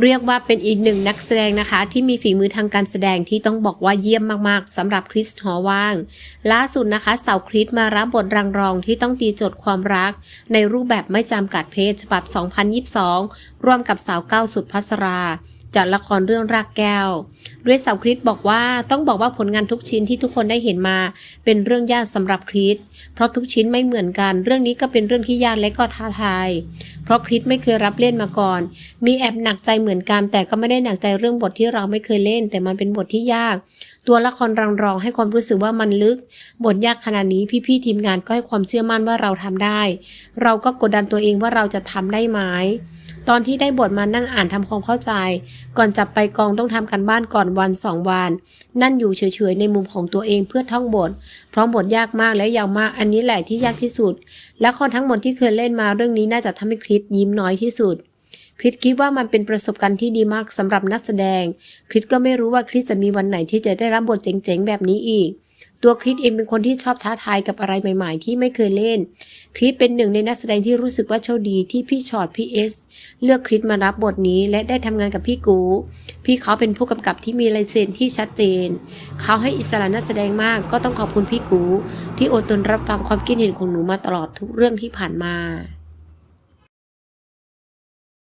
เรียกว่าเป็นอีกหนึ่งนักแสดงนะคะ ที่มีฝีมือทางการแสดงที่ต้องบอกว่าเยี่ยมมากๆสำหรับคริสหอว่าง ล่าสุดนะคะ สาวคริสมารับบทรังรองที่ต้องตีโจทย์ความรัก ในรูปแบบไม่จำกัดเพศฉบับ 2022 ร่วมกับสาวเก้าสุดพัสรา จากละครเรื่องรากแก้ว ด้วยสาวคริสบอกว่าต้องบอกว่าผลงานทุกชิ้นที่ทุกคนได้เห็นมา เป็นเรื่องยากสำหรับคริสเพราะทุกชิ้นไม่เหมือนกัน เรื่องนี้ก็เป็นเรื่องที่ยากและก็ท้าทาย เพราะคริสไม่เคยรับเล่นมาก่อน มีแอบหนักใจเหมือนกัน แต่ก็ไม่ได้หนักใจเรื่องบทที่เราไม่เคยเล่น แต่มันเป็นบทที่ยาก ตัวละครรังรองให้ความรู้สึกว่ามันลึก บทยากขนาดนี้พี่ๆทีมงานก็ให้ความเชื่อมั่นว่าเราทำได้ เราก็กดดันตัวเองว่าเราจะทำได้ไหมตอนที่ได้บทมานั่งอ่านทำความเข้าใจ ก่อนจับไปกองต้องทำกันบ้านก่อนวันสองวัน นั่นอยู่เฉยๆในมุมของตัวเองเพื่อท่องบท เพราะบทยากมากและยาวมากอันนี้แหละที่ยากที่สุด และคนทั้งหมดที่เคยเล่นมาเรื่องนี้น่าจะทำให้คริสยิ้มน้อยที่สุดคริสคิดว่ามันเป็นประสบการณ์ที่ดีมากสำหรับนักแสดง คริสก็ไม่รู้ว่าคริสจะมีวันไหนที่จะได้รับบทเจ๋งๆแบบนี้อีก ตัวคริสเองเป็นคนที่ชอบท้าทายกับอะไรใหม่ ๆ ที่ไม่เคยเล่น คริสเป็นหนึ่งในนักแสดงที่รู้สึกว่าโชคดีที่พี่ชอตพี่เอสเลือกคริสมารับบทนี้และได้ทำงานกับพี่กู พี่เขาเป็นผู้กำกับที่มีลายเซ็นที่ชัดเจน เขาให้อิสระนักแสดงมากก็ต้องขอบคุณพี่กู ที่อดทนรับฟังความคิดเห็นของหนูมาตลอดทุกเรื่องที่ผ่านมา